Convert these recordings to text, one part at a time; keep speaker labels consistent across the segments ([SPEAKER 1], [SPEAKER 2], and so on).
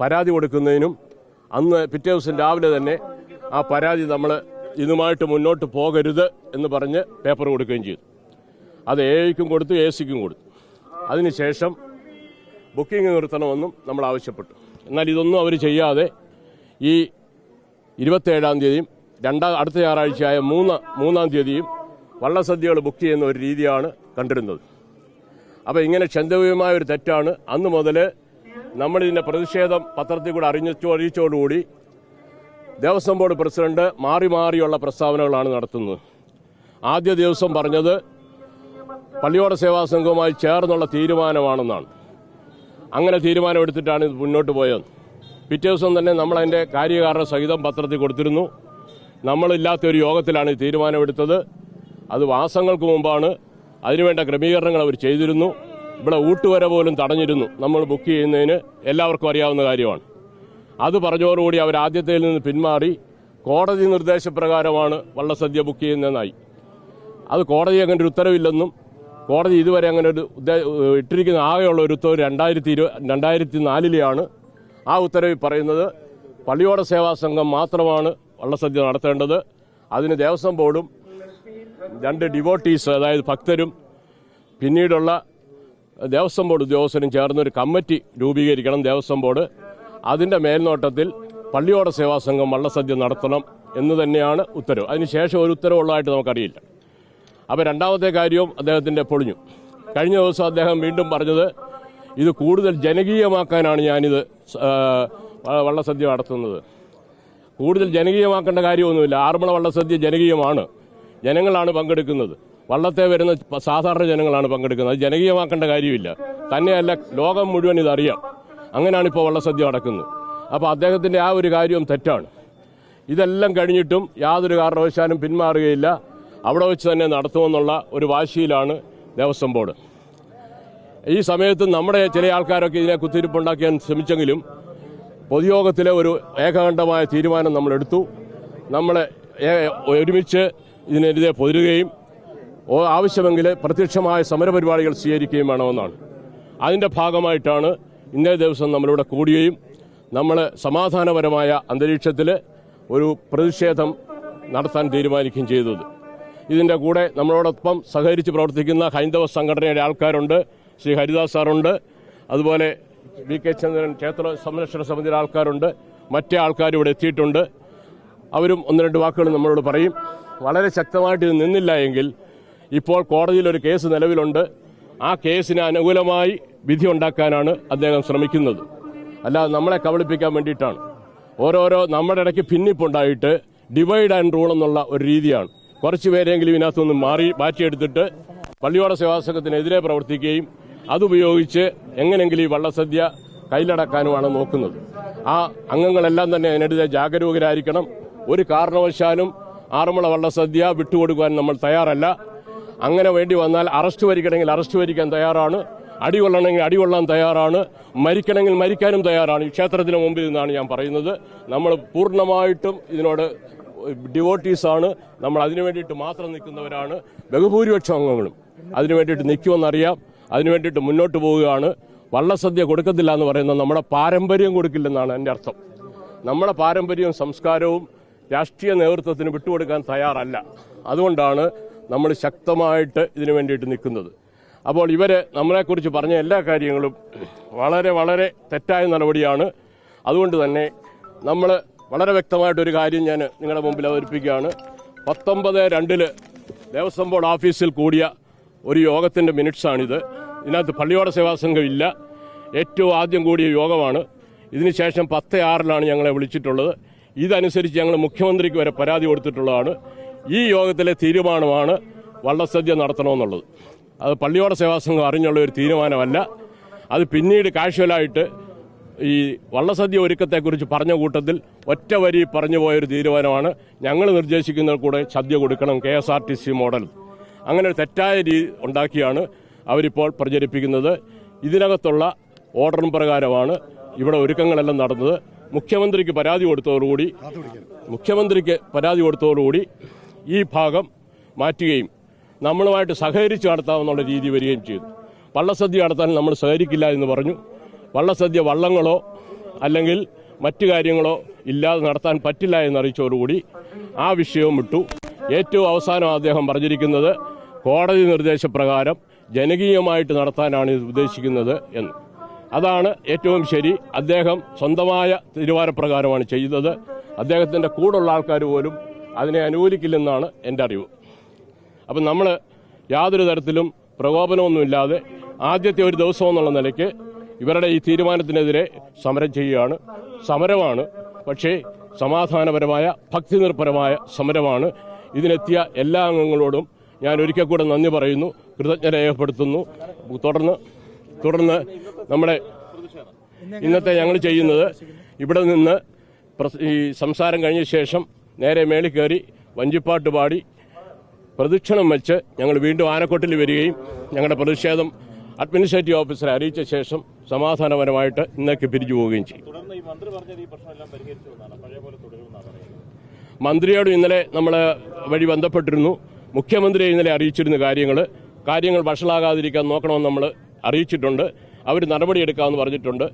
[SPEAKER 1] പരാതി കൊടുക്കുന്നതിനും അന്ന് പിറ്റേ ദിവസം രാവിലെ തന്നെ ആ പരാതി നമ്മൾ ഇതുമായിട്ട് മുന്നോട്ട് പോകരുത് എന്ന് പറഞ്ഞ് പേപ്പർ കൊടുക്കുകയും ചെയ്തു. അത് എ ഐക്കും കൊടുത്തു എ സിക്കും കൊടുത്തു. അതിനുശേഷം ബുക്കിംഗ് നിർത്തണമെന്നും നമ്മൾ ആവശ്യപ്പെട്ടു. എന്നാൽ ഇതൊന്നും അവർ ചെയ്യാതെ ഈ ഇരുപത്തേഴാം തീയതിയും രണ്ടാം അടുത്ത ഞായറാഴ്ചയായ മൂന്ന് മൂന്നാം തീയതിയും വള്ളസദ്യകൾ ബുക്ക് ചെയ്യുന്ന ഒരു രീതിയാണ് കണ്ടിരുന്നത്. അപ്പോൾ ഇങ്ങനെ ക്ഷന്തവ്യമായ ഒരു തെറ്റാണ്. അന്ന് മുതൽ നമ്മളിതിന്റെ പ്രതിഷേധം പത്രത്തിൽ കൂടെ അറിഞ്ഞോ അറിയിച്ചോടുകൂടി ദേവസ്വം ബോർഡ് പ്രസിഡന്റ് മാറി മാറിയുള്ള പ്രസ്താവനകളാണ് നടത്തുന്നത്. ആദ്യ ദിവസം പറഞ്ഞത് പള്ളിയോട സേവാ സംഘവുമായി ചേർന്നുള്ള തീരുമാനമാണെന്നാണ്. അങ്ങനെ തീരുമാനമെടുത്തിട്ടാണ് ഇത് മുന്നോട്ട് പോയത്. പിറ്റേ ദിവസം തന്നെ നമ്മൾ അതിന്റെ കാര്യകാരണ സഹിതം പത്രത്തിൽ കൊടുത്തിരുന്നു. നമ്മളില്ലാത്ത ഒരു യോഗത്തിലാണ് ഈ തീരുമാനമെടുത്തത് അത് മാസങ്ങൾക്ക് മുമ്പാണ്. അതിനുവേണ്ട ക്രമീകരണങ്ങൾ അവർ ചെയ്തിരുന്നു. ഇവിടെ ഊട്ടുവര പോലും തടഞ്ഞിരുന്നു. നമ്മൾ ബുക്ക് ചെയ്യുന്നതിന് എല്ലാവർക്കും അറിയാവുന്ന കാര്യമാണ്. അത് പറഞ്ഞതോടുകൂടി അവർ ആദ്യത്തിൽ നിന്ന് പിന്മാറി കോടതി നിർദ്ദേശപ്രകാരമാണ് വള്ളസദ്യ ബുക്ക് ചെയ്യുന്നതെന്നായി. അത് കോടതി അങ്ങനെ ഒരു ഉത്തരവില്ലെന്നും കോടതി ഇതുവരെ അങ്ങനെ ഒരു ഇട്ടിരിക്കുന്ന ആകെയുള്ള ഒരു ഉത്തരവ് രണ്ടായിരത്തി ഇരു രണ്ടായിരത്തി നാലിലെയാണ് ആ ഉത്തരവിൽ പറയുന്നത്. പള്ളിയോട സേവാ സംഘം മാത്രമാണ് വള്ളസദ്യ നടത്തേണ്ടത്. അതിന് ദേവസ്വം ബോർഡും രണ്ട് ഡിവോട്ടീസ് അതായത് ഭക്തരും പിന്നീടുള്ള ദേവസ്വം ബോർഡ് ഉദ്യോഗസ്ഥരും ചേർന്നൊരു കമ്മിറ്റി രൂപീകരിക്കണം ദേവസ്വം ബോർഡ്. അതിന്റെ മേൽനോട്ടത്തിൽ പള്ളിയോട സേവാ സംഘം വള്ളസദ്യ നടത്തണം എന്ന് തന്നെയാണ് ഉത്തരവ്. അതിനുശേഷം ഒരു ഉത്തരവുള്ളതായിട്ട് നമുക്കറിയില്ല. അപ്പോൾ രണ്ടാമത്തെ കാര്യവും അദ്ദേഹത്തിന്റെ പൊളിഞ്ഞു. കഴിഞ്ഞ ദിവസം അദ്ദേഹം വീണ്ടും പറഞ്ഞത് ഇത് കൂടുതൽ ജനകീയമാക്കാനാണ് ഞാനിത് വള്ളസദ്യ നടത്തുന്നത്. കൂടുതൽ ജനകീയമാക്കേണ്ട കാര്യമൊന്നുമില്ല. ആറന്മുള വള്ളസദ്യ ജനകീയമാണ്. ജനങ്ങളാണ് പങ്കെടുക്കുന്നത്. വള്ളത്തെ വരുന്ന സാധാരണ ജനങ്ങളാണ് പങ്കെടുക്കുന്നത്. അത് ജനകീയമാക്കേണ്ട കാര്യമില്ല. തന്നെയല്ല ലോകം മുഴുവൻ ഇതറിയാം. അങ്ങനെയാണ് ഇപ്പോൾ വള്ളസദ്യ നടക്കുന്നത്. അപ്പോൾ അദ്ദേഹത്തിന്റെ ആ ഒരു കാര്യവും തെറ്റാണ്. ഇതെല്ലാം കഴിഞ്ഞിട്ടും യാതൊരു കാരണവശാലും പിന്മാറുകയില്ല. അവിടെ വെച്ച് തന്നെ നടത്തുമെന്നുള്ള ഒരു വാശിയിലാണ് ദേവസ്വം ബോർഡ്. ഈ സമയത്ത് നമ്മുടെ ചില ആൾക്കാരൊക്കെ ഇതിനെ കുത്തിരിപ്പുണ്ടാക്കാൻ ശ്രമിച്ചെങ്കിലും പൊതുയോഗത്തിലെ ഒരു ഏകകണ്ഠമായ തീരുമാനം നമ്മളെടുത്തു. നമ്മൾ ഒരുമിച്ച് ഇതിനെതിരെ പൊതിരുകയും ആവശ്യമെങ്കിൽ പ്രത്യക്ഷമായ സമരപരിപാടികൾ സ്വീകരിക്കുകയും വേണമെന്നാണ്. അതിന്റെ ഭാഗമായിട്ടാണ് ഇന്നേ ദിവസം നമ്മളിവിടെ കൂടുകയും നമ്മൾ സമാധാനപരമായ അന്തരീക്ഷത്തിൽ ഒരു പ്രതിഷേധം നടത്താൻ തീരുമാനിക്കുകയും ചെയ്തത്. ഇതിന്റെ കൂടെ നമ്മളോടൊപ്പം സഹകരിച്ച് പ്രവർത്തിക്കുന്ന ഹൈന്ദവ സംഘടനയുടെ ആൾക്കാരുണ്ട്. ശ്രീ ഹരിദാസ് സാറുണ്ട്. അതുപോലെ വി കെ ചന്ദ്രൻ ക്ഷേത്ര സംരക്ഷണ സമിതിയുടെ ആൾക്കാരുണ്ട്. മറ്റേ ആൾക്കാർ ഇവിടെ എത്തിയിട്ടുണ്ട്. അവരും ഒന്ന് രണ്ട് വാക്കുകൾ നമ്മളോട് പറയും. വളരെ ശക്തമായിട്ട് ഇത് നിന്നില്ല എങ്കിൽ ഇപ്പോൾ കോടതിയിൽ ഒരു കേസ് നിലവിലുണ്ട്. ആ കേസിന് അനുകൂലമായി വിധി ഉണ്ടാക്കാനാണ് അദ്ദേഹം ശ്രമിക്കുന്നത്. അല്ലാതെ നമ്മളെ കബളിപ്പിക്കാൻ വേണ്ടിയിട്ടാണ്. ഓരോരോ നമ്മുടെ ഇടയ്ക്ക് ഭിന്നിപ്പുണ്ടായിട്ട് ഡിവൈഡ് ആൻഡ് റൂൾ എന്നുള്ള ഒരു രീതിയാണ്. കുറച്ച് പേരെങ്കിലും ഇതിനകത്തുനിന്ന് മാറി മാറ്റിയെടുത്തിട്ട് പള്ളിയോട സേവാസംഘത്തിനെതിരെ പ്രവർത്തിക്കുകയും അതുപയോഗിച്ച് എങ്ങനെയെങ്കിലും ഈ വള്ളസദ്യ കയ്യിലടക്കാനുമാണ് നോക്കുന്നത്. ആ അംഗങ്ങളെല്ലാം തന്നെ അതിനെതിരെ ജാഗരൂകരായിരിക്കണം. ഒരു കാരണവശാലും ആറന്മുള വള്ളസദ്യ വിട്ടുകൊടുക്കുവാൻ നമ്മൾ തയ്യാറല്ല. അങ്ങനെ വേണ്ടി വന്നാൽ അറസ്റ്റ് വരിക്കണമെങ്കിൽ അറസ്റ്റ് വരിക്കാൻ തയ്യാറാണ്. അടികൊള്ളണമെങ്കിൽ അടികൊള്ളാൻ തയ്യാറാണ്. മരിക്കണമെങ്കിൽ മരിക്കാനും തയ്യാറാണ്. ഈ ക്ഷേത്രത്തിന് മുമ്പിൽ നിന്നാണ് ഞാൻ പറയുന്നത്. നമ്മൾ പൂർണമായിട്ടും ഇതിനോട് ഡിവോട്ടീസാണ് നമ്മൾ അതിനു വേണ്ടിയിട്ട് മാത്രം നിൽക്കുന്നവരാണ്. ബഹുഭൂരിപക്ഷം അംഗങ്ങളും അതിനു വേണ്ടിയിട്ട് നിൽക്കുമെന്നറിയാം. അതിനു വേണ്ടിയിട്ട് മുന്നോട്ട് പോവുകയാണ്. വള്ളസദ്യ കൊടുക്കത്തില്ല എന്ന് പറയുന്നത് നമ്മുടെ പാരമ്പര്യം കൊടുക്കില്ലെന്നാണ് എന്റെ അർത്ഥം. നമ്മുടെ പാരമ്പര്യവും സംസ്കാരവും രാഷ്ട്രീയ നേതൃത്വത്തിന് വിട്ടുകൊടുക്കാൻ തയ്യാറല്ല. അതുകൊണ്ടാണ് നമ്മൾ ശക്തമായിട്ട് ഇതിനു വേണ്ടിയിട്ട് നിൽക്കുന്നത്. അപ്പോൾ ഇവർ നമ്മളെക്കുറിച്ച് പറഞ്ഞ എല്ലാ കാര്യങ്ങളും വളരെ വളരെ തെറ്റായ നടപടിയാണ്. അതുകൊണ്ട് തന്നെ നമ്മൾ വളരെ വ്യക്തമായിട്ടൊരു കാര്യം ഞാൻ നിങ്ങളുടെ മുമ്പിൽ അവതരിപ്പിക്കുകയാണ്. പത്തൊമ്പത് രണ്ടിൽ ദേവസ്വം ബോർഡ് ഓഫീസിൽ കൂടിയ ഒരു യോഗത്തിന്റെ മിനിറ്റ്സാണിത്. ഇതിനകത്ത് പള്ളിയോട സേവാ സംഘം ഇല്ല. ഏറ്റവും ആദ്യം കൂടിയ യോഗമാണ്. ഇതിനുശേഷം പത്ത് ആറിലാണ് ഞങ്ങളെ വിളിച്ചിട്ടുള്ളത്. ഇതനുസരിച്ച് ഞങ്ങൾ മുഖ്യമന്ത്രിക്ക് വരെ പരാതി കൊടുത്തിട്ടുള്ളതാണ്. ഈ യോഗത്തിലെ തീരുമാനമാണ് വള്ളസദ്യ നടത്തണമെന്നുള്ളത്. അത് പള്ളിയോട സേവാ സംഘം അറിഞ്ഞുള്ള ഒരു തീരുമാനമല്ല. അത് പിന്നീട് കാഷ്വലായിട്ട് ഈ വള്ളസദ്യ ഒരുക്കത്തെക്കുറിച്ച് പറഞ്ഞ കൂട്ടത്തിൽ ഒറ്റ വരി പറഞ്ഞു പോയൊരു തീരുമാനമാണ്. ഞങ്ങൾ നിർദ്ദേശിക്കുന്ന കൂടെ സദ്യ കൊടുക്കണം K S R T C model. അങ്ങനെ ഒരു തെറ്റായ രീതി ഉണ്ടാക്കിയാണ് അവരിപ്പോൾ പ്രചരിപ്പിക്കുന്നത്. ഇതിനകത്തുള്ള ഓർഡറും പ്രകാരമാണ് ഇവിടെ ഒരുക്കങ്ങളെല്ലാം നടന്നത്. മുഖ്യമന്ത്രിക്ക് പരാതി കൊടുത്തതോടുകൂടി മുഖ്യമന്ത്രിക്ക് പരാതി കൊടുത്തതോടുകൂടി ഈ ഭാഗം മാറ്റുകയും നമ്മളുമായിട്ട് സഹകരിച്ച് നടത്താമെന്നുള്ള രീതി വരികയും ചെയ്തു. വള്ളസദ്യ നടത്താൻ നമ്മൾ സഹകരിക്കില്ല എന്ന് പറഞ്ഞു. വള്ളസദ്യ വള്ളങ്ങളോ അല്ലെങ്കിൽ മറ്റു കാര്യങ്ങളോ ഇല്ലാതെ നടത്താൻ പറ്റില്ല എന്നറിയിച്ചതോടുകൂടി ആ വിഷയവും വിട്ടു. ഏറ്റവും അവസാനം അദ്ദേഹം പറഞ്ഞിരിക്കുന്നത് കോടതി നിർദ്ദേശപ്രകാരം ജനകീയമായിട്ട് നടത്താനാണ് ഇത് ഉദ്ദേശിക്കുന്നത് എന്ന്. അതാണ് ഏറ്റവും ശരി. അദ്ദേഹം സ്വന്തമായ തീരുമാനപ്രകാരമാണ് ചെയ്തത്. അദ്ദേഹത്തിന്റെ കൂടുള്ള ആൾക്കാർ പോലും അതിനെ അനുകൂലിക്കില്ലെന്നാണ് എന്റെ അറിവ്. അപ്പം നമ്മൾ യാതൊരു തരത്തിലും പ്രകോപനമൊന്നുമില്ലാതെ ആദ്യത്തെ ഒരു ദിവസം എന്നുള്ള നിലയ്ക്ക് ഇവരുടെ ഈ തീരുമാനത്തിനെതിരെ സമരം ചെയ്യുകയാണ്. സമരമാണ്. പക്ഷേ സമാധാനപരമായ ഭക്തിനിർഭരമായ സമരമാണ്. ഇതിനെത്തിയ എല്ലാ അംഗങ്ങളോടും ഞാൻ ഒരിക്കൽ കൂടെ നന്ദി പറയുന്നു കൃതജ്ഞ രേഖപ്പെടുത്തുന്നു. തുടർന്ന് തുടർന്ന് നമ്മുടെ ഇന്നത്തെ ഞങ്ങൾ ചെയ്യുന്നത് ഇവിടെ നിന്ന് ഈ സംസാരം കഴിഞ്ഞ ശേഷം നേരെ മേളിൽ കയറി വഞ്ചിപ്പാട്ട് പാടി പ്രദക്ഷിണം വെച്ച് ഞങ്ങൾ വീണ്ടും ആനക്കൊട്ടിൽ വരികയും ഞങ്ങളുടെ പ്രതിഷേധം അഡ്മിനിസ്ട്രേറ്റീവ് ഓഫീസറെ അറിയിച്ച ശേഷം സമാധാനപരമായിട്ട് ഇന്നേക്ക് പിരിഞ്ഞു പോവുകയും ചെയ്യും മന്ത്രിയോട് ഇന്നലെ നമ്മൾ വഴി ബന്ധപ്പെട്ടിരുന്നു. മുഖ്യമന്ത്രിയെ ഇന്നലെ അറിയിച്ചിരുന്ന കാര്യങ്ങൾ കാര്യങ്ങൾ വഷളാകാതിരിക്കാൻ നോക്കണമെന്ന് നമ്മൾ അറിയിച്ചിട്ടുണ്ട്. അവർ നടപടിയെടുക്കാമെന്ന് പറഞ്ഞിട്ടുണ്ട്.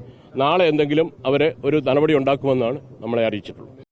[SPEAKER 1] നാളെ എന്തെങ്കിലും അവർ ഒരു നടപടി ഉണ്ടാക്കുമെന്നാണ് നമ്മളെ അറിയിച്ചിട്ടുള്ളത്.